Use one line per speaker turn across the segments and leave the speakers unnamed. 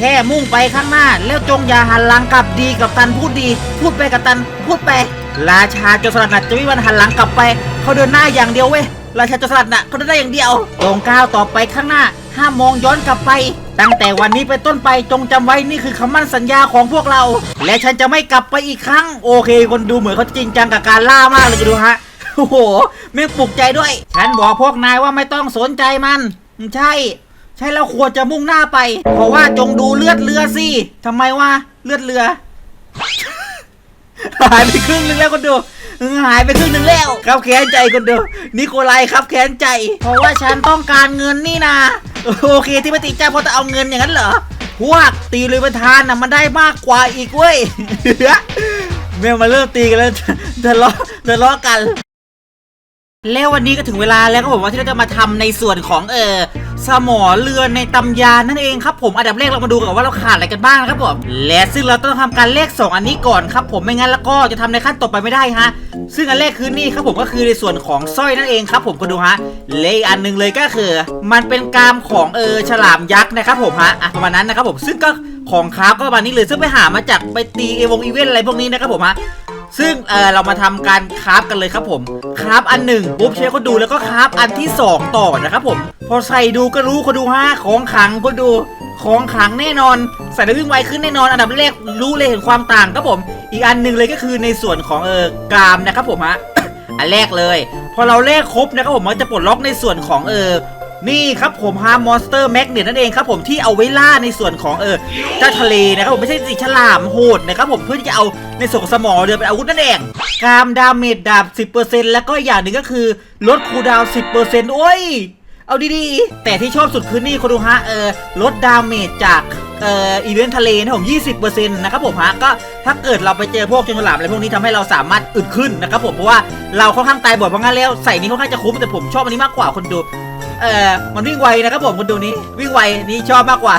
แค่มุ่งไปข้างหน้า แล้วจงอย่าหันหลังกลับดีกับตันพูดดี พูดไปกับตันพูดไป ราชาโจรสลัดน่ะจะไม่วันหันหลังกลับไป เขาเดินหน้าอย่างเดียวเว้ยราชาโจรสลัดน่ะเขาเดินหน้าอย่างเดียวจงก้าวต่อไปข้างหน้า ห้ามมองย้อนกลับไป ตั้งแต่วันนี้เป็นต้นไปจงจำไว้นี่คือคำมั่นสัญญาของพวกเรา และฉันจะไม่กลับไปอีกครั้ง โอเค คนดูเหมือนเขาจริงจังกับการล่ามากเลยจะดูฮะโอ้โหไม่ปลุกใจด้วย ฉันบอกพวกนายว่าไม่ต้องสนใจมันใช่ ใช่แล้วควรจะมุ่งหน้าไป เพราะว่าจงดูเลือดเรือสิทำไมวะเลือดเรือ หายไปครึ่งหนึงแล้วคนดูหายไปครึ่งหนึงแล้ว ครับแค้นใจคนเดูนิโคไลครับแค้นใจ เพราะว่าฉันต้องการเงินนี่นะโอเคที่ไม่ติดใจเพราะจะเอาเงินอย่างนั้นเหรอพวกตีเลยประธานน่ะมันได้มากกว่าอีกเว้ยแม่มาเริ่มตีกันแล้วทะเลาะทะเลาะกัน แล้ววันนี้ก็ถึงเวลาแล้วครับผมว่าที่เราจะมาทำในส่วนของเออสมอเรือในตำยานนั่นเองครับผมอันดับแรกเรามาดูกันว่าเราขาดอะไรกันบ้างนะครับผมและซึ่งเราต้องทำการเลขสองอันนี้ก่อนครับผมไม่งั้นแล้วก็จะทำในขั้นต่อไปไม่ได้ฮะซึ่งอันแรกคือนี่ครับผมก็คือในส่วนของสร้อยนั่นเองครับ ผมก็ดูฮะเลขอันหนึงเลยก็คือ มันเป็นกามของเออฉลามยักษ์นะครับผมฮะอะประมาณนั้นนะครับผมซึ่งก็ของคราฟก็ประมาณนี้เลยซึ่งไปหามาจากไปตีเอวงอีเวนต์อะไรพวกนี้นะครับผมฮะ ซึ่งเออเรามาทำการคราฟกันเลยครับผมคราฟอันหนึ่งปุ๊บเชฟก็ดูแล้วก็คราฟอันที่สองต่อนะครับผม พอใส่ดูก็รู้คนดูฮะของขลังก็ดูของขลังแน่นอนใส่แล้ววิ่งไวขึ้นแน่นอน อันดับแรกรู้เลยเห็นความต่างครับผม อีกอันหนึ่งเลยก็คือในส่วนของเออกรามนะครับผมฮะอันแรกเลย พอเราเลขครบนะครับผมมันจะปลดล็อกในส่วนของเออ นี่ครับผมฮามอนสเตอร์แมกเนตนั่นเองครับผมที่เอาไว้ล่าในส่วนของเออเจ้าทะเลนะครับผมไม่ใช่สีฉลามโหดนะครับผมเพื่อที่จะเอาในส่วนของสมอเรือเป็นอาวุธนั่นเองกามดาเมจดาบ 10%แล้วก็อย่างหนึ่งก็คือลดคูดาวน์10%โอ้ย เอาดีๆ แต่ที่ชอบสุดคือนี่คุณดูฮะเออลดดาเมจจากเอ่ออีเวนต์ทะเลนะผม 20%นะครับผมฮะก็ถ้าเกิดเราไปเจอพวกจงฉลามอะไรพวกนี้ทำให้เราสามารถอึดขึ้นนะครับผมเพราะว่าเราค่อนข้างตายบ่อยเพราะงั้นแล้วใส่นี้ค่อนข้างจะคุ้มแต่ผมชอบอันนี้มากกว่าคนดู เออมันวิ่งไวนะครับผมคุณดูนี้ วิ่งไวนี่ชอบมากกว่า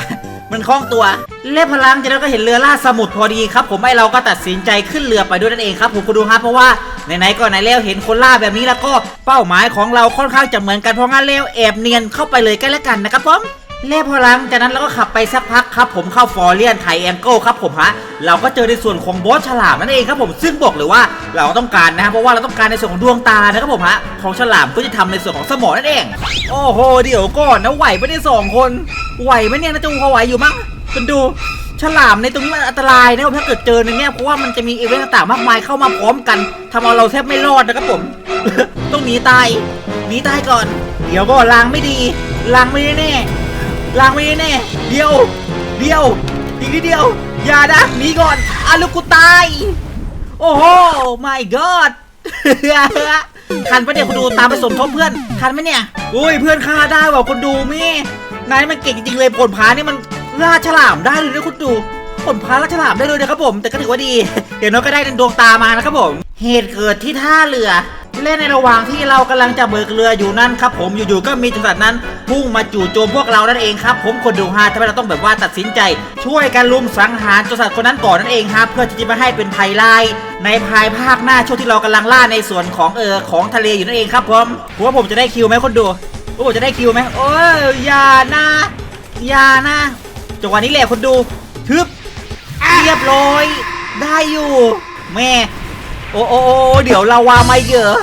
มันคล่องตัวเล่พลังจากนั้นก็เห็นเรือล่าสมุทรพอดีครับ ผมไอเราก็ตัดสินใจขึ้นเรือไปด้วยนั่นเองครับผมคุณดูฮะเพราะว่าไหนๆก็ไหนแล้วเห็นคนล่าแบบนี้แล้วก็เป้าหมายของเราค่อนข้างจะเหมือนกันเพราะงั้นแล้วแอบเนียนเข้าไปเลยกันแล้วกันนะครับผม เล่พลังจากนั้นเราก็ขับไปสักพักครับผมเข้าฟอร์เลียนไทแองเกิลครับผมฮะเราก็เจอในส่วนของบอสฉลามนั่นเองครับผมซึ่งบอกเลยว่าเราต้องการนะฮะเพราะว่าเราต้องการในส่วนของดวงตานะครับผมฮะของฉลามก็จะทำในส่วนของสมองนั่นเอง โอ้โหเดี๋ยวก่อนนะไหวปะเนี่ยสองคน ไหวไหมเนี่ยนะจูพอไหวอยู่มั้งคุณดูฉลามในตรงนี้มันอันตรายนะครับถ้าเกิดเจอในเนี้ยเพราะว่ามันจะมีเอเวนต์ต่างๆมากมายเข้ามาพร้อมกันทำเอาเราแทบไม่รอดนะครับผมต้องหนีตายหนีตายก่อน เดี๋ยวก็ลางไม่ดีลางไม่ได้แน่ ลางไม่แน่เดียว เดียว อีกนิดเดียว อย่านะหนีก่อนอาลูกกูตาย โอ้โห my god ทันปะเนี่ยคุณดูตามไปสมทบเพื่อน ทันไหมเนี่ยอุ้ยเพื่อนฆ่าได้ว่ะคุณดูมี่นายมันเก่งจริงๆเลยผลพานี่มันล่าฉลามได้เลยนะคุณดูผลพาล่าฉลามได้เลยนะครับผม แต่ก็ถือว่าดี เดี๋ยวน้องก็ได้ดวงตามานะครับผม เหตุเกิดที่ท่าเรือ และในระหว่างที่เรากำลังจะเบิกเรืออยู่นั่นครับผมอยู่ๆก็มีจังหวัดนั้นพุ่งมาจู่โจมพวกเรานั่นเองครับผมคนดูฮะทำให้เราต้องแบบว่าตัดสินใจ ช่วยกันลุมสังหารจสัตว์คนนั้นก่อนนั่นเองครับเพื่อที่จะม่ให้เป็นภัยร้ายในภายภาคหน้าช่วงที่เรากำลังล่าในส่วนของเออของทะเลอยู่นั่นเองครับผมผมว่าผมจะได้คิวไหมคนดูว่าผมจะได้คิวไหมโอ้ยอย่านะอย่านะจังหวะนี้แหละคนดูทึบเรียบร้อย ได้อยู่ แม่ โอ้โอ้โอ้เดี๋ยวเราวาไม่เยอะ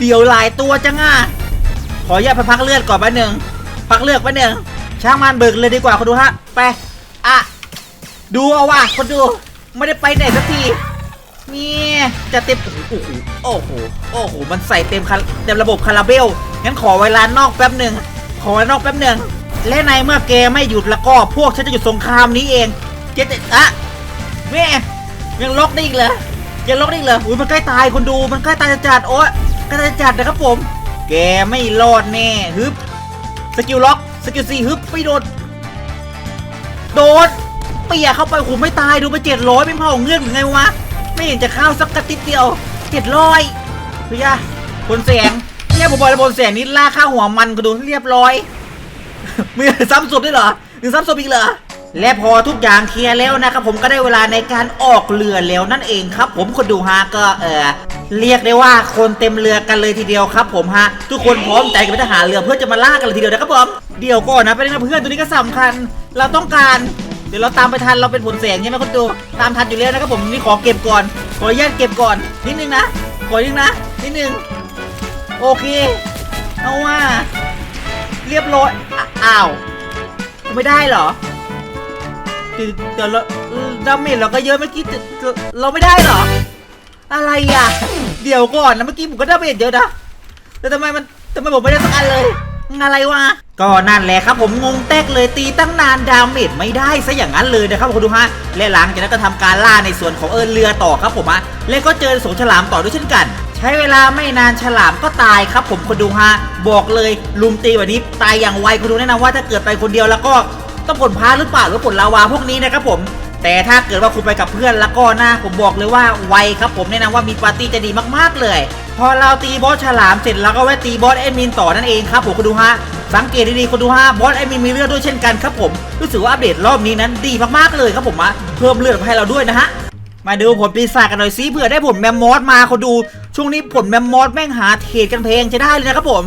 เดี๋ยวหลายตัวจังอะขออนุญาไปพักเลือดก่อนแป๊บหนึ่งพักเลือดแป๊บหนึ่งช่างมันเบิกเลยดีกว่าคนดูฮะไปอะดูเอาว่ะคนดูไม่ได้ไปไหนสักทีนี่จะเต็มโอ้โหโอ้โหโอ้โหมันใส่เต็มคาเต็มระบบคาราเบลงั้นขอเวลานอกแป๊บหนึ่งขอเวลานอกแป๊บหนึ่งและในเมื่อแกไม่หยุดแล้วก็พวกฉันจะหยุดสงครามนี้เองเจ๊จอะแม่ยังล็อกได้อีกเหรอ ยังล็อกได้อีกเหรออุ้ยมันใกล้ตายคนดูมันใกล้ตายจัดๆโอ๊ยใกล้ตายจัดๆนะครับผม แกไม่รอดแน่ฮึบสกิลล็อกสกิลสี่ฮึบไม่โดนโดนเปียเข้าไปโอ้โหไม่ตายดูไปเจ็ดร้อยเป็นเผ่าเงื่อนหรือไงวะไม่เห็นจะเข้าสักกระติดเดียวเจ็ดร้อยเฮ้ยอะบนแสงเนี่ยผมบอกเลยบนแสงนี้ล่าค่าหัวมันก็ดูเรียบร้อยมีซ้ำศพด้วยเหรอมีซ้ำศพอีกเหรอ และพอทุกอย่างเคลียร์แล้วนะครับผมก็ได้เวลาในการออกเรือแล้วนั่นเองครับ ผมคนดูฮะก็เออเรียกได้ว่าคนเต็มเรือกันเลยทีเดียวครับ ผมฮะทุกคนพร้อมใจกันเป็นทหารเรือเพื่อจะมาล่ากันเลยทีเดียวนะครับผมเดี๋ยวก่อนนะเป็นะเพื่อนตัวนี้ก็สำคัญ เราต้องการเดี๋ยวเราตามไปทันเราเป็นผลแสงใช่ไหมคนดูตามทันอยู่แล้วนะครับผมนี่ขอเก็บก่อน ขออนุญาตเก็บก่อนนิดนึงนะขอนิดนึงนะนิดนึงโอเคเอาว่าเรียบร้อยอ้าวไม่ได้เหรอ เดี๋ยวเราดาเมจเราก็เยอะเมื่อกี้เราไม่ได้เหรอ อะไรอะ เดี๋ยวก่อนนะเมื่อกี้ผมก็ดาเมจเยอะนะแต่ทำไมมันทำไมผมไม่ได้สักอันเลยอะไรวะก็นั่นแหละครับผมงงแตกเลยตีตั้งนานดาเมจไม่ได้ซะอย่างนั้นเลยนะครับคุณดูฮะและหลังจากนั้นก็ทำการล่าในส่วนของเอินเรือต่อครับผมฮะและก็เจอสงฉลามต่อด้วยเช่นกัน ใช้เวลาไม่นานฉลามก็ตายครับผมคนดูฮะบอกเลยลุมตีแบบนี้ตายอย่างไวคุณดูแนะนำว่าถ้าเกิดไปคนเดียวแล้วก็ ต้องผลพาหรือเปล่าหรือผลลาวาพวกนี้นะครับผม แต่ถ้าเกิดว่าคุณไปกับเพื่อนแล้วก็นะผมบอกเลยว่าไวครับผมแนะนำว่ามีปาร์ตี้จะดีมากๆเลย พอเราตีบอสฉลามเสร็จแล้วก็แวะตีบอสแอดมินต่อนั่นเองครับผมคุณดูฮะสังเกตดีๆคุณดูฮะบอสแอดมินมีเลือดด้วยเช่นกันครับผมรู้สึกว่าอัปเดตรอบนี้นั้นดีมากๆเลยครับผมอะเพิ่มเลือดให้เราด้วยนะฮะมาดูผลปีศาจกันหน่อยสิเผื่อได้ผลแมมมอสมาเขาดู ช่วงนี้ผลแมมมอสแม่งหาเทรดกันเพลงใช้ได้เลยนะครับผม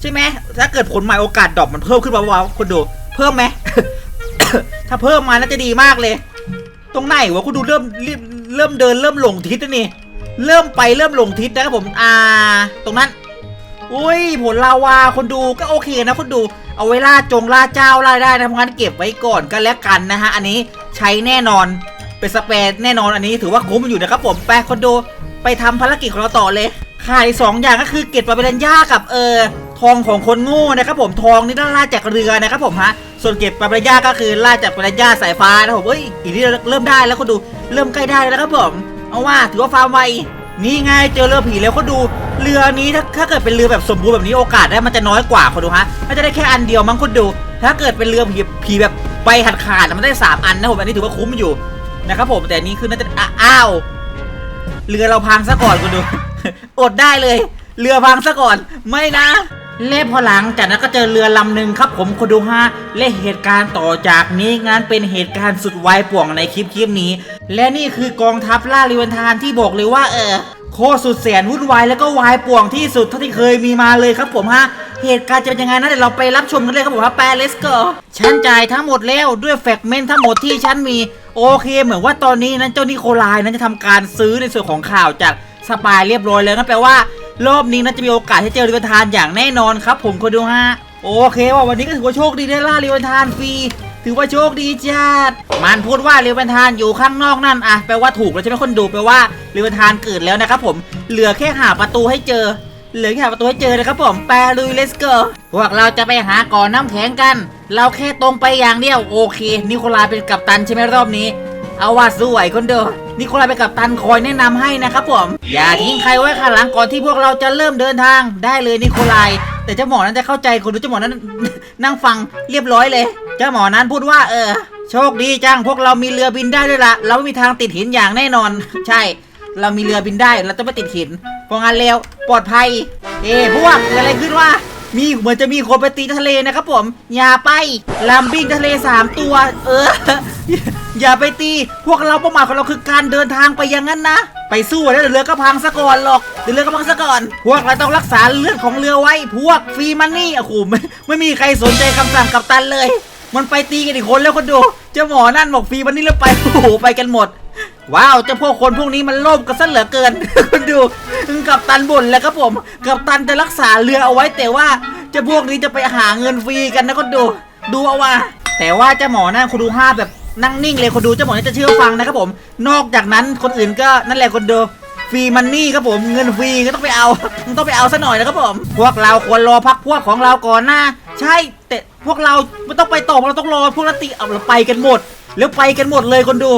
ใช่ไหมถ้าเกิดผลใหม่โอกาสดรอปมันเพิ่มขึ้นมาว้าวคุณดู เพิ่มไหม ถ้าเพิ่มมาน่าจะดีมากเลย ตรงไหนวะคุณดูเริ่มเริ่มเริ่มเดินเริ่มหลงทิศแล้วนี่ เริ่มไปเริ่มหลงทิศนะครับผม อ่า ตรงนั้น อุ้ยผลลาวาคนดูก็โอเคนะคนดูเอาไว้ล่าจงล่าเจ้าล่าได้นะเพราะงั้นเก็บไว้ก่อนก็แล้วกันนะฮะ อันนี้ใช้แน่นอนเป็นสเปรดแน่นอนอันนี้ถือว่าคุ้มอยู่นะครับผมไปคนดูไปทำภารกิจของเราต่อเลยขายสองอย่างก็คือเก็บปลาเปรันย่ากับเออ ทองของคนโง่นะครับผมทองนี่ต้องล่าจากเรือนะครับผมฮะส่วนเก็บปลาปรันย่าก็คือล่าจากปาปรันย่าสายฟ้านะผมเอ้ยอีกนี่เริ่มได้แล้วคนดูเริ่มใกล้ได้แล้วครับผมเอาว่าถือว่าฟาร์มไวนี่ไงเจอเรือผีแล้วคนดูเรือนี้ถ้าถ้าเกิดเป็นเรือแบบสมบูรณ์แบบนี้โอกาสได้มันจะน้อยกว่าคนดูฮะน่าจะได้แค่อันเดียวมั้งคนดู ถ้าเกิดเป็นเรือผีผีแบบใบหัดขาดๆมันได้สามอันนะผมอันนี้ถือว่าคุ้มอยู่นะครับผมแต่อันนี้คือน่าจะอะอ้าวเรือเราพังซะก่อนคุณดู อดได้เลย เรือพังซะก่อนไม่นะ เล่พอหลังจากนั้นก็เจอเรือลำหนึ่งครับผมคุณดูฮะและเหตุการณ์ต่อจากนี้งานเป็นเหตุการณ์สุดวายป่วงในคลิปคลิปนี้ และนี่คือกองทัพล่าลิเวนทานที่บอกเลยว่าเออโคตรสุดแสนวุ่นวายแล้วก็วายป่วงที่สุดเท่าที่เคยมีมาเลยครับผมฮะเหตุการณ์จะเป็นยังไงนะเดี๋ยวเราไปรับชมกันเลยครับผมว่าแปลเลสเกอร์ฉันจ่ายทั้งหมดแล้วด้วยแฟกเมนต์ทั้งหมดที่ฉันมีโอเค เหมือนว่าตอนนี้นั้นเจ้านิโคลายนั้นจะทำการซื้อในส่วนของข่าวจากสปายเรียบร้อยแล้วนั่นแปลว่า รอบนี้น่าจะมีโอกาสให้เจอริเวนทานอย่างแน่นอนครับ ผมคนดูฮะโอเคว่าวันนี้ก็ถือว่าโชคดีได้ล่าริเวนทานฟรีถือว่าโชคดีจัดมันพูดว่าริวนทานอยู่ข้างนอกนั่นอะแปลว่าถูกแล้วใช่ไหมคนดูแปลว่าริวนทานเกิดแล้วนะครับผม เหลือแค่หาประตูให้เจอ เหลือแค่หาประตูให้เจอนะครับผมแปลุยเลสเกอร์พวกเราจะไปหาก่อนน้ำแข็งกัน เราแค่ตรงไปอย่างเดียวโอเค นิโคลาเป็นกัปตันใช่ไหมรอบนี้ เอาว่าสวยคนเดียว นิโคลายเป็นกัปตันคอยแนะนำให้นะครับผม อย่าทิ้งใครไว้ข้างหลังก่อนที่พวกเราจะเริ่มเดินทางได้เลยนิโคลายแต่เจ้าหมอนั้นจะเข้าใจคนดูเจ้าหมอนั้นนั่งฟังเรียบร้อยเลย เจ้าหมอนั้นพูดว่าเออ โชคดีจังพวกเรามีเรือบินได้ด้วยละเราไม่มีทางติดหินอย่างแน่นอน ใช่ เรามีเรือบินได้เราจะไม่ติดหินเพราะงั้นแล้วปลอดภัย เอ้พวกเกิดอะไรขึ้นวะ มีเหมือนจะมีคนไปตีทะเลนะครับผม อย่าไปลำบิ้งทะเลสามตัว เออ อย่าไปตี พวกเราเป้าหมายของเราคือการเดินทางไปอย่างนั้นนะ ไปสู้แล้วเดี๋ยวเรือก็พังซะก่อนหรอกเดี๋ยวเรือก็พังซะก่อน พวกเราต้องรักษาเลือดของเรือไว้ พวกฟรีมันนี่โอ้โหไม่ไม่มีใครสนใจคำสั่งกัปตันเลย มันไปตีกันอีกคนแล้วคนดู เจ้าหมอนั่นบอกฟรีมันนี่แล้วไป โอ้โห ไปกันหมด ว้าวเจ้าพวกคนพวกนี้มันโลภกันซะเหลือเกิน คุณดูกับตันบ่นแล้วครับผมกับตันจะรักษาเรือเอาไว้แต่ว่าเจ้าพวกนี้จะไปหาเงินฟรีกันนะคุณดู ดูเอาว่า แต่ว่าเจ้าหมอหนั่นคุณดูห้าแบบนั่งนิ่งเลยคุณดูเจ้าหมอนี่จะเชื่อฟังนะครับผม นอกจากนั้นคนอื่นก็นั่นแหละคนดูฟรีมันนี่ครับผมเงินฟรีก็ต้องไปเอาต้องไปเอาซะหน่อยนะครับผมพวกเราควรรอพักพวกของเราก่อนนะใช่แต่พวกเราไม่ต้องไปต่อเราต้องรอพวกรตีเอาเราไปกันหมด แล้วไปกันหมดเลยคนดู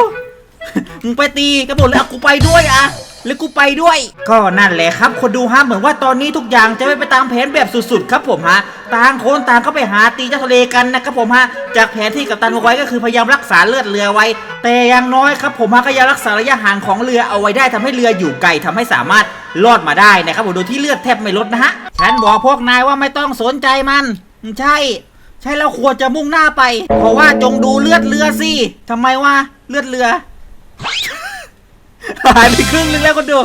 มึงไปตีกันหมดเลยอะกูไปด้วยอะแล้วกูไปด้วย ก็นั่นแหละครับ คนดูฮะเหมือนว่าตอนนี้ทุกอย่างจะไม่ไปตามแผนแบบสุดๆ ครับผมฮะต่างคนต่างก็ไปหาตีเจ้าทะเลกันนะครับผมฮะจากแผนที่กัปตันวางไว้ก็คือพยายามรักษาเลือดเรือไว้ แต่อย่างน้อยครับผมฮะก็ยังรักษาระยะห่างของเรือเอาไว้ได้ทำให้เรืออยู่ไกลทำให้สามารถรอดมาได้นะครับผมโดยที่เลือดแทบไม่ลดนะฮะฉันบอกพวกนายว่าไม่ต้องสนใจมันใช่ใช่เราควรจะมุ่งหน้าไป เพราะว่าจงดูเลือดเรือสิทำไมวะเลือดเรือ หายไปครึ่งนึงแล้วคนดู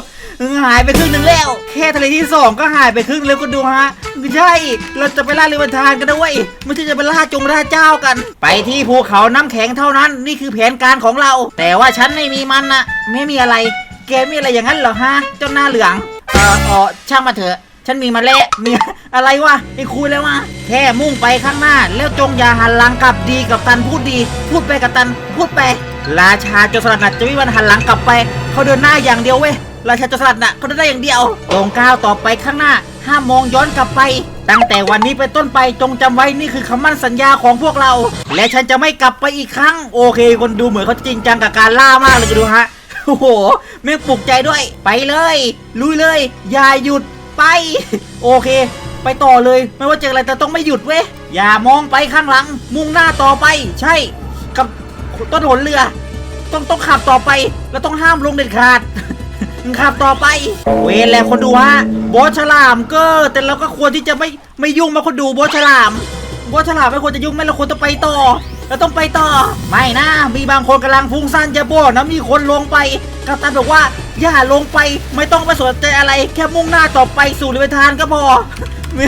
หายไปครึ่งหนึ่งแล้ว แค่ทะเลที่สองก็หายไปครึ่งแล้วก็ดูฮะใช่ เราจะไปล่าเรือบันทานกันนะเว้ยไม่ใช่จะไปล่าจงล่าเจ้ากัน ไปที่ภูเขาน้ำแข็งเท่านั้น นี่คือแผนการของเรา แต่ว่าฉันไม่มีมันนะไม่มีอะไร แกมีอะไรอย่างนั้นเหรอฮะเจ้าหน้าเหลืองเออเออช่างมาเถอะฉันมีมาแล้วมีอะไรวะไอ้คุยแล้ววะแค่มุ่งไปข้างหน้า แล้วจงอย่าหันหลังกลับดีกับตันพูดดี พูดไปกับตันพูดไป ราชาโจรสลัดน่ะจะไม่มีวันหันหลังกลับไป เขาเดินหน้าอย่างเดียวเว้ย ราชาโจรสลัดน่ะเขาเดินได้อย่างเดียวตรงก้าวต่อไปข้างหน้า ห้ามมองย้อนกลับไป ตั้งแต่วันนี้เป็นต้นไปจงจำไว้นี่คือคำมั่นสัญญาของพวกเรา และฉันจะไม่กลับไปอีกครั้ง โอเค คนดูเหมือนเขาจริงจังกับการล่ามากเลยดูฮะ โอ้โหไม่ปลุกใจด้วย ไปเลย ลุยเลย อย่าหยุด ไป โอเค ไปต่อเลย ไม่ว่าเจออะไรแต่ต้องไม่หยุดเว้ย อย่ามองไปข้างหลัง มุ่งหน้าต่อไป ใช่ ต้นหนเรือ ต้องต้องขับต่อไป แล้วต้องห้ามลงเด็ดขาด ขับต่อไป เวรแหละคนดูฮะบอสฉลามก็แต่เราก็ควรที่จะไม่ไม่ยุ่งมาคนดูบอสฉลามบอสฉลามไม่ควรจะยุ่งไม่เราควรจะไปต่อเราต้องไปต่อ ไม่นะ มีบางคนกำลังฟุ้งซ่านจะบอกนะมีคนลงไปกัปตันบอกว่าอย่าลงไปไม่ต้องไปสนใจอะไร แค่มุ่งหน้าต่อไปสู่เรือทานก็พอแม่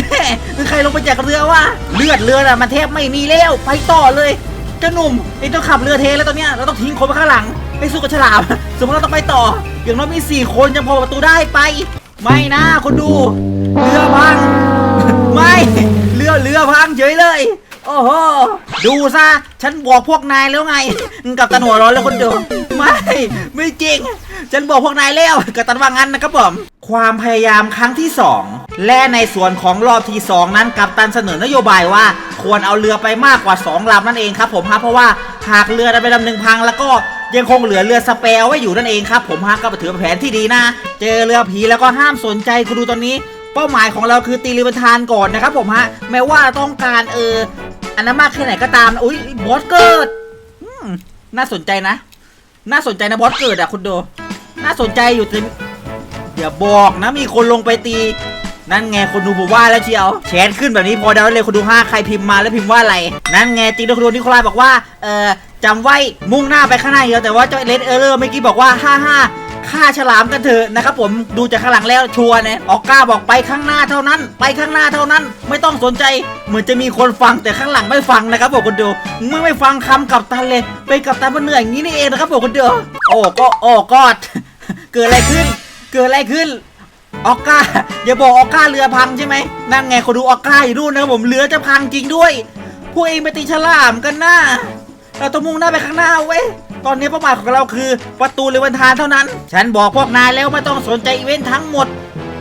มีใครลงไปจากเรือวะเลือดเรือน่ะมันแทบไม่มีแล้วไปต่อเลย เจ้าหนุ่มไอ้ต้องขับเรือเทแล้วตอนเนี้ยเราต้องทิ้งคนไปข้างหลังไปสู้กับฉลามสมมติเราต้องไปต่อ อย่างน้อยมีสี่คนยังพอประตูได้ไป ไม่นะคนดู เรือพัง ไม่เรือเรือพังเฉยเลย โอ้โหดูซะฉันบอกพวกนายแล้วไงกับตะหนวร้อนแล้วคนเดียวไม่ไม่จริง ฉันบอกพวกนายแล้วกับตันว่างั้นนะครับผมความพยายามครั้งที่ 2 และในส่วนของรอบที่ 2 นั้นกัปตันเสนอนโยบายว่า ควรเอาเรือไปมากกว่า 2ลำนั่นเองครับผมฮะเพราะว่าหากเรือไปลำหนึ่งพังแล้วก็ยังคงเหลือเรือสเปรไว้อยู่นั่นเองครับผมฮะก็ถือเป็นแผนที่ดีนะ เจอเรือผีแล้วก็ห้ามสนใจคุณดูตอนนี้ เป้าหมายของเราคือตีเรือบรรทานก่อนนะครับผมฮะแม้ว่าต้องการเอออันนั้นมากแค่ไหนก็ตามอุ้ยบอสเกิดน่าสนใจนะ น่าสนใจนะบอสเกิดอะคุณโด น่าสนใจอยู่แต่อย่าบอกนะมีคนลงไปตี นั่นไงคนดูบอกว่าแล้วเชียวแชทขึ้นแบบนี้พอเดาได้เลยคนดูห้าใครพิมพ์มาแล้วพิมพ์ว่าอะไร นั่นไงจริงด้วยคุณดูนิโคลายบอกว่าเออจำไว้มุ่งหน้าไปข้างหน้าเดียวแต่ว่าเจ้าเลนเออร์เลอร์เมื่อกี้บอกว่าห้าห้าฆ่าฉลามกันเถอะนะครับผมดูจากข้างหลังแล้วชัวร์เนี่ยออกก้าบอกไปข้างหน้าเท่านั้น ไปข้างหน้าเท่านั้น ไม่ต้องสนใจ เหมือนจะมีคนฟังแต่ข้างหลังไม่ฟังนะครับผมคนดูมึงไม่ฟังคำกับตันเลย ไปกับตันมันเหนื่อยอย่างนี้นี่เองนะครับผมคนดูโอ้ก็โอ้กอด เกิดอะไรขึ้น เกิดอะไรขึ้นออกก้าอย่าบอกออกก้าเรือพังใช่ไหมนั่นไงคนดูออกก้าอยู่นู่นนะครับผมเรือจะพังจริงด้วย พวกเองไปตีฉลามกันหน้า เราต้องมุ่งหน้าไปข้างหน้าเว้ยตอนนี้เป้าหมายของเราคือประตูเรือบันทานเท่านั้น ฉันบอกพวกนายแล้วไม่ต้องสนใจอีเวนต์ทั้งหมด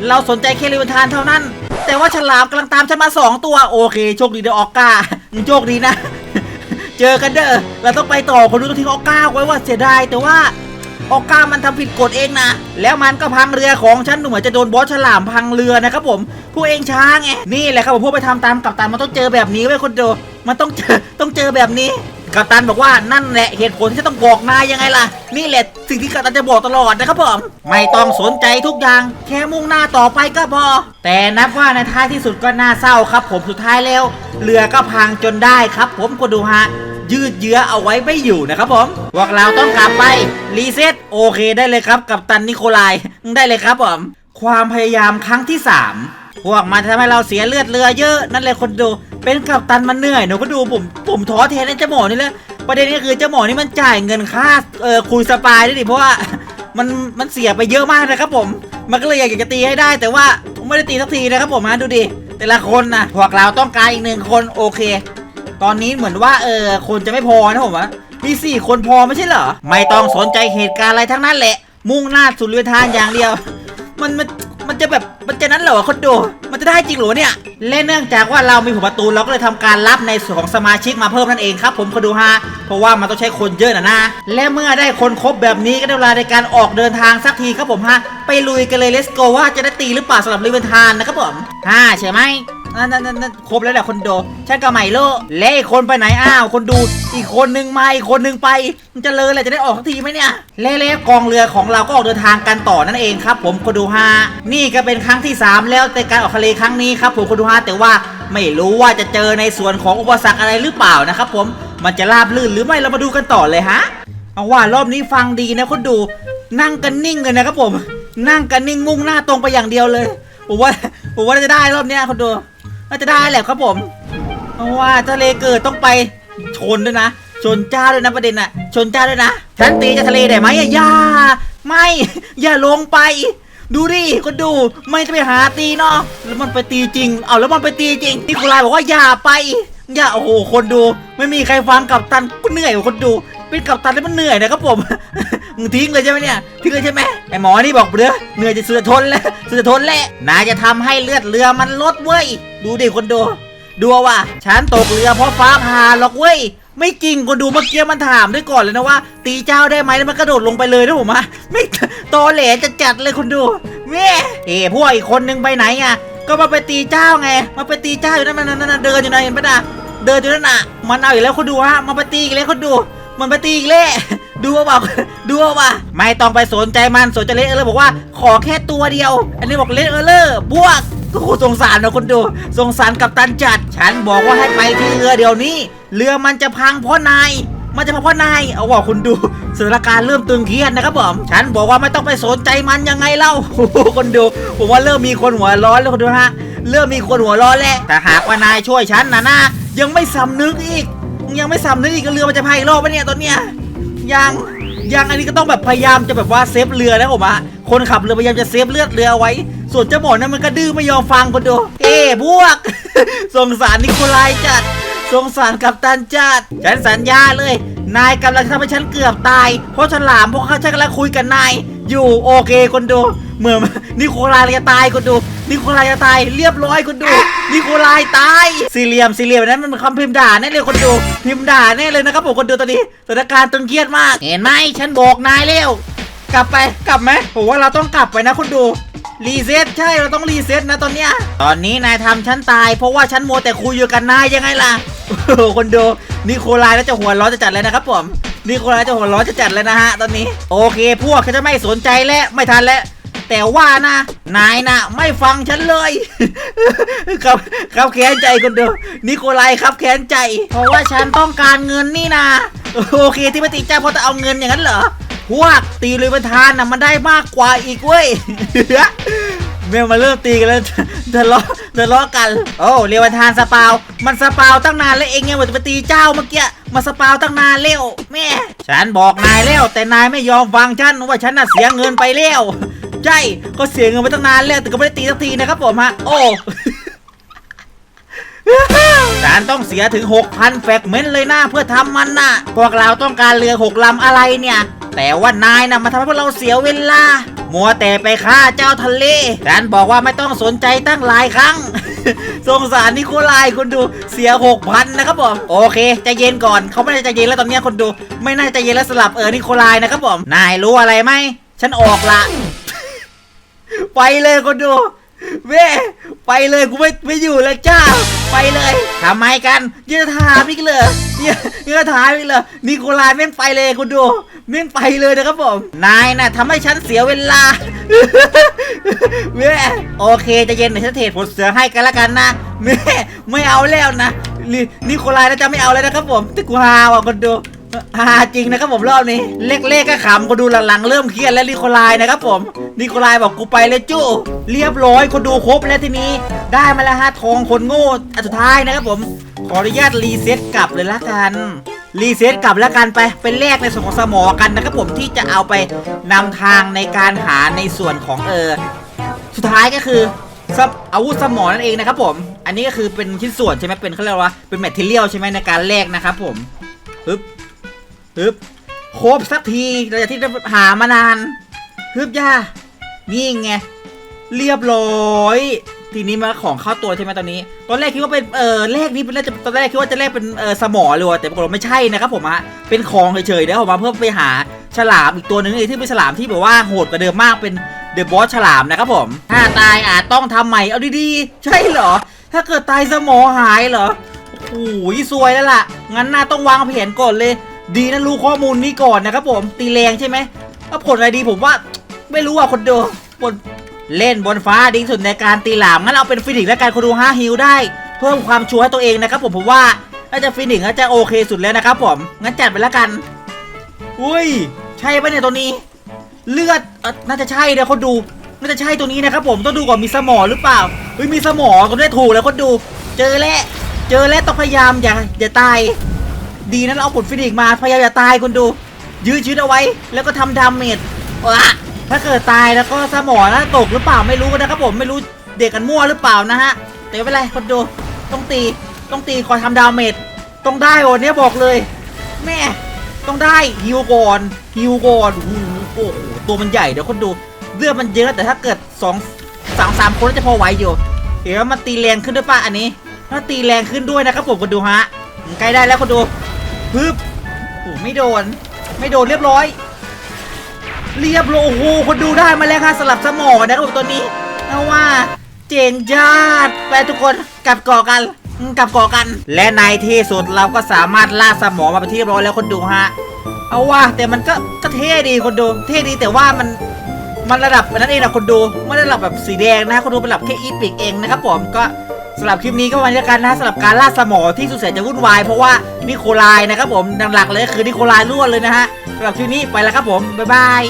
เราสนใจแค่เรือบันทานเท่านั้น แต่ว่าฉลามกำลังตามฉันมาสองตัวโอเคโชคดีเด้อออกก้าโชคดีนะ เจอกันเด้อเราต้องไปต่อคนดูต้องทิ้งออกก้าไว้ว่าเสียดายแต่ว่า ออกก้ามันทำผิดกฎเองนะ แล้วมันก็พังเรือของฉันดูเหมือนจะโดนบอสฉลามพังเรือนะครับผมพวกเองช้าไงนี่แหละครับผมพวกไปทำตามกัปตันมันต้องเจอแบบนี้ไว้คนเดียวมันต้องเจอต้องเจอแบบนี้กัปตันบอกว่านั่นแหละเหตุผลที่จะต้องบอกนายยังไงล่ะ นี่แหละสิ่งที่กัปตันจะบอกตลอดนะครับผมไม่ต้องสนใจทุกอย่างแค่มุ่งหน้าต่อไปก็พอ แต่นับว่าในท้ายที่สุดก็น่าเศร้าครับ ผมสุดท้ายแล้วเรือก็พังจนได้ครับ ผมก็ดูฮะ ยืดเยื้อเอาไว้ไม่อยู่นะครับผมพวกเราต้องกลับไปรีเซ็ตโอเคได้เลยครับ กับตันนิโคลายได้เลยครับผมความพยายามครั้งที่ 3 พวกมันทำให้เราเสียเลือดเรือเยอะ นั่นเลยคนดู เป็นกับตันมันเหนื่อยหนูก็ดูผมผมท้อแทนไอเจ้าหมอนี่แหละประเด็นก็คือเจ้าหมอนี่มันจ่ายเงินค่าเออคุยสปายด้วยดิเพราะว่ามันมันเสียไปเยอะมากนะครับผม มันก็เลยอยากจะตีให้ได้ แต่ว่าไม่ได้ตีสักทีนะครับผมฮะดูดิแต่ละคนนะพวกเราต้องการอีกหนึ่งคนโอเค ตอนนี้เหมือนว่าเออคนจะไม่พอนะผมว่ามีสี่คนพอไม่ใช่เหรอ ไม่ต้องสนใจเหตุการณ์อะไรทั้งนั้นแหละ มุ่งหน้าสู่เรือทานอย่างเดียว มันมันมันจะแบบมันจะนั้นเหรอคนดู มันจะได้จริงเหรอเนี่ยและเนื่องจากว่าเรามีหัวประตูเราก็เลยทำการรับในส่วนของสมาชิกมาเพิ่มนั่นเองครับ ผมคนดูฮะเพราะว่ามันต้องใช้คนเยอะนะนะและเมื่อได้คนครบแบบนี้ก็ได้เวลาในการออกเดินทางสักทีครับผมฮะไปลุยกันเลยเลสโกว่าจะได้ตีหรือเปล่าสำหรับเรือเวนทานนะครับผมฮ่าใช่ไหม นั่นนั่นนั่นครบแล้วแหละคนโดฉันกับใหม่โลและอีกคนไปไหนอ้าวคนดูอีกคนนึงมาอีกคนนึงไป มันจะเลยแหละจะได้ออกสักทีไหมเนี่ยเล่ๆกองเรือของเราก็ออกเดินทางกันต่อนั่นเองครับ ผมคนดูฮานี่ก็เป็นครั้งที่ 3 แล้วแต่การออกทะเลครั้งนี้ครับ ผมคนดูฮาแต่ว่าไม่รู้ว่าจะเจอในส่วนของอุปสรรคอะไรหรือเปล่านะครับผมมันจะราบลื่นหรือไม่เรามาดูกันต่อเลยฮะเอาว่ารอบนี้ฟังดีนะคนดูนั่งกันนิ่งเลยนะครับผม นั่งกันนิ่งมุ่งหน้าตรงไปอย่างเดียวเลยผมว่าผมว่าน่าจะได้รอบเนี้ยคนดู น่าจะได้แหละครับผมเพราะว่าทะเลเกิดต้องไปชนด้วยนะ ชนเจ้าด้วยนะประเด็นน่ะ ชนเจ้าด้วยนะฉันตีจากทะเลได้ไหมอย่าไม่ อย่าลงไป ดูดิคนดูไม่จะไปหาตีเนาะแล้วมันไปตีจริง เอาแล้วมันไปตีจริงนี่คุณลายบอกว่าอย่าไป อย่าโอ้โหคนดู ไม่มีใครฟังกับตันก็เหนื่อยกว่าคนดู เป็นกับตันแล้วมันเหนื่อยนะครับผม มึงทิ้งเลยใช่ไหมเนี่ยทิ้งเลยใช่ไหมไอหมอนี่บอกเรือเหนื่อยจะสุดทนแล้วสุดทนแหละนายจะทำให้เลือดเรือมันลดเว้ยดูดิคนดูดูว่าฉันตกเรือเพราะฟ้าผ่าหรอกเว้ยไม่จริงคนดูเมื่อกี้มันถามด้วยก่อนเลยนะว่า ตีเจ้าได้ไหมแล้วมันกระโดดลงไปเลยนะผมอะไม่ตอแหลจะจัดเลยคนดูแม่เอ้พวกอีกคนนึงไปไหนอะก็มาไปตีเจ้าไงมาไปตีเจ้าอยู่นั่นนั่นนั่นเดินอยู่นะเห็นปะนะเดินอยู่นั่นน่ะมันเอาอีกแล้วคนดูฮะมันไปตีอีกแล้วคนดู มันไปตีอีกแล้ว ดูเอาเปล่าดูเอาว่าไม่ต้องไปสนใจมันสนใจเลสเออร์บอกว่าขอแค่ตัวเดียว อันนี้บอกเลสเออร์บวกก็สงสารนะคนดูสงสารกับตันจัด ฉันบอกว่าให้ไปที่เรือเดี๋ยวนี้ เรือมันจะพังเพราะนาย มันจะพังเพราะนาย เอาว่าคุณดูสถานการณ์เริ่มตึงเครียดนะครับผมฉันบอกว่าไม่ต้องไปสนใจมันยังไงเล่าคนดู ผมว่าเริ่มมีคนหัวร้อนแล้วคนดูฮะ เริ่มมีคนหัวร้อนแล้วแต่หากว่านายช่วยฉันนะนะยังไม่สำนึกอีก ยังไม่สำนึกอีกก็เรือมันจะพายอีกรอบปะเนี่ยตอนเนี้ย ยังยังอันนี้ก็ต้องแบบพยายามจะแบบว่าเซฟเรือนะผมอะคนขับเรือพยายามจะเซฟเลือดเรือไว้ ส่วนเจ้าหมอนั้นมันก็ดื้อไม่ยอมฟังคนดู เอ้พวก สงสารนิโคลายจัด สงสารกับตันจัด ฉันสัญญาเลย นายกำลังทำให้ฉันเกือบตาย เพราะฉลามเพราะเขาฉันกำลังคุยกับนาย อยู่โอเคคนดู เหมือนนิโคลายจะตายคนดู นิโคลายจะตายเรียบร้อยคนดู นิโคลายตายสี่เหลี่ยมสี่เหลี่ยมนั้นมันคำพิมพ์ด่าแน่เลยคนดูพิมพ์ด่าแน่เลยนะครับผมคนดูตอนนี้สถานการณ์ตึงเครียดมาก เห็นไหมฉันบอกนายแล้วกลับไปกลับไหมผมว่าเราต้องกลับไปนะคนดูรีเซ็ตใช่เราต้องรีเซ็ตนะตอนเนี้ยตอนนี้นายทำฉันตาย เพราะว่าฉันโมแต่คุยอยู่กับนายยังไงล่ะคนดูนิโคลายแล้วจะหัวร้อนจะจัดเลยนะครับผม นิโคลาจะหัวร้อนจะจัดเลยนะฮะตอนนี้ โอเคพวกเขาจะไม่สนใจแล้วไม่ทันแล้วแต่ว่านะ นายนะไม่ฟังฉันเลยครับครับแค้นใจคนเดียวนิโคลายครับแค้นใจ เพราะว่าฉันต้องการเงินนี่นะโอเคที่ไม่ติดใจเพราะจะเอาเงินอย่างนั้นเหรอพวกตีเลยประธานนะมันได้มากกว่าอีกเว้ย เมื่มาเริ่มตีกันแล้วทะเลาะทะเลาะกัน โอ้เรียวทานสปาว มันสปาวตั้งนานแล้วเองไงว่าจะไปตีเจ้าเมื่อกี้มาสปาวตั้งนานแล้วแม่ฉันบอกนายแล้วแต่นายไม่ยอมฟังฉันว่าฉันน่ะเสียเงินไปแล้วใช่ก็เสียเงินไปตั้งนานแล้วแต่ก็ไม่ได้ตีสักทีนะครับผมฮะโอ้ฉันต้องเสียถึง 6,000 แฟกเมนต์เลยนะเพื่อทำมันนะพวกเราต้องการเรือหกลำอะไรเนี่ย แต่ว่านายน่ะมาทำให้พวกเราเสียเวลา มัวแต่ไปฆ่าเจ้าทะเลฉันบอกว่าไม่ต้องสนใจตั้งหลายครั้ง สงสารนิโคลายคนดูเสีย6,000นนะครับผมโอเคใจเย็นก่อนเขาไม่ได้ใจเย็นแล้วตอนนี้ยคนดู ไม่น่าใจเย็นแล้วสลับเออนิโคลายนะครับผมนายรู้อะไรไหมฉันออกละไปเลยคนดูเว้ไปเลยกูไม่ไม่อยู่แล้วจ้า ไปเลยทำไมกันยังจะถามอีกเลยยังยังจะถามอีกเลยนิโคลายแม่งไปเลยคนดู แม่งไปเลยนะครับผม นายน่ะทำให้ฉันเสียเวลาเว้โอเคจะเย็นเดี๋ยฉันเทรดผลเสือให้กันละกันนะแม่ไม่เอาแล้วนะนี่นิโคลายน่าจะไม่เอาแล้วนะครับผมแต่กูฮาว่ะคนดูฮาจริงนะครับผมรอบนี้เล็กๆก็ขำคนดูหลังๆเริ่มเครียดแล้วนิโคลายนะครับผมนิโคลายบอกกูไปเลยจู้เรียบร้อยคนดูครบแล้วทีนี้ ได้มาแล้วฮะทองคนโง่อันสุดท้ายนะครับผมขออนุญาตรีเซ็ตกลับเลยละกัน รีเซ็ตกลับแล้วกันไปเป็นแลกในส่วนของสมอกันนะครับผมที่จะเอาไปนำทางในการหาในส่วนของเออสุดท้ายก็คืออาวุธสมอนั่นเองนะครับผม อันนี้ก็คือเป็นชิ้นส่วนใช่ไหมเป็นเขาเรียกว่าเป็นแมทเทียลใช่ไหมในการแลกนะครับผมฮึบฮึบครบสักทีหลังจากที่หามานานฮึบย่านี่ไงเรียบร้อย ทีนี้มาของเข้าตัวใช่ไหมตอนนี้ ตอนแรกคิดว่าเป็นเออเลขนี้เป็นเลขตอนแรกคิดว่าจะเลขเป็นเออสมอเลยว่ะแต่ปรากฏว่าไม่ใช่นะครับผมฮะเป็นของเฉยๆเดี๋ยวผมมาเพิ่มไปหาฉลามอีกตัวหนึ่งเลยที่เป็นฉลามที่แบบว่าโหดกว่าเดิมมากเป็นเดอะบอสฉลามนะครับผมถ้าตายอาจต้องทำใหม่เอาดีๆ ใช่เหรอ ถ้าเกิดตายสมอหายเหรอโอ้โหซวยแล้วล่ะ งั้นน่าต้องวางแผนก่อนเลย ดีนะรู้ข้อมูลนี้ก่อนนะครับผมตีแรงใช่ไหมถ้าผลอะไรดีผมว่า ไม่รู้อะคนเดูบน เล่นบนฟ้าดีสุดในการตีหลามงั้นเอาเป็นฟินิกและการคนดูห้าฮิลได้ เพิ่มความชัวร์ให้ตัวเองนะครับผมผมว่าน่าจะฟินิกน่าจะโอเคสุดแล้วนะครับผมงั้นจัดไปแล้วกัน อุ้ย ใช่ปะเนี่ยตัวนี้ เลือดอน่าจะใช่นะคนดูน่าจะใช่ตัวนี้นะครับผมต้องดูก่อนมีสมอหรือเปล่าเฮ้ยมีสมอก็ได้ถูกแล้วคนดู เจอแล้วเจอแล้วต้องพยายามอย่าอย่าตาย ดีนะเราเอาผลฟินิกมาพยายามอย่าตายคนดู ยื้อชีวิตเอาไว้ แล้วก็ทำดาเมจว้า ถ้าเกิดตายแล้วก็สมอนะตกหรือเปล่าไม่รู้นะครับผมไม่รู้เด็กกันมั่วหรือเปล่านะฮะแต่ไม่เป็นไรคนดูต้องตีต้องตีคอยทำดาเมจต้องได้วันนี้บอกเลยแม่ต้องได้ฮิวก่อนฮิวก่อนโอ้โหตัวมันใหญ่เดี๋ยวคนดูเลือดมันเยอะแต่ถ้าเกิดสองสามสามคนจะพอไหวอยู่เดี๋ยวมันตีแรงขึ้นด้วยป่ะอันนี้ถ้าตีแรงขึ้นด้วยนะครับผมคนดูฮะใกล้ได้แล้วคนดูปึ๊บโอ้ไม่โดน ไม่โดนเรียบร้อย เรียบร้อยโอ้โหคนดูได้มาแล้วค่ะสลับสมองนะครับผมตัวนี้เอาว่าเจ๋งจัดไปทุกคนกลับก่อกันกลับก่อกัน และในที่สุดเราก็สามารถล่าสมองมาเป็นที่ร้อยแล้วคนดูฮะ เอาว่าแต่มันก็ก็เท่ดีคนดู เท่ดีแต่ว่ามันมันระดับนั้นเองนะคนดูไม่ได้ระดับแบบสีแดงนะคนดูเป็นระดับแค่อีพิกเองนะครับผมก็สำหรับคลิปนี้ก็วันนี้กันนะสำหรับการล่าสมอที่สุดแสนจะวุ่นวายเพราะว่านิโคลายนะครับผมหลักๆเลยคือนิโคลายล้วนเลยนะฮะ สำหรับคลิปนี้ไปแล้วครับผมบ๊ายบาย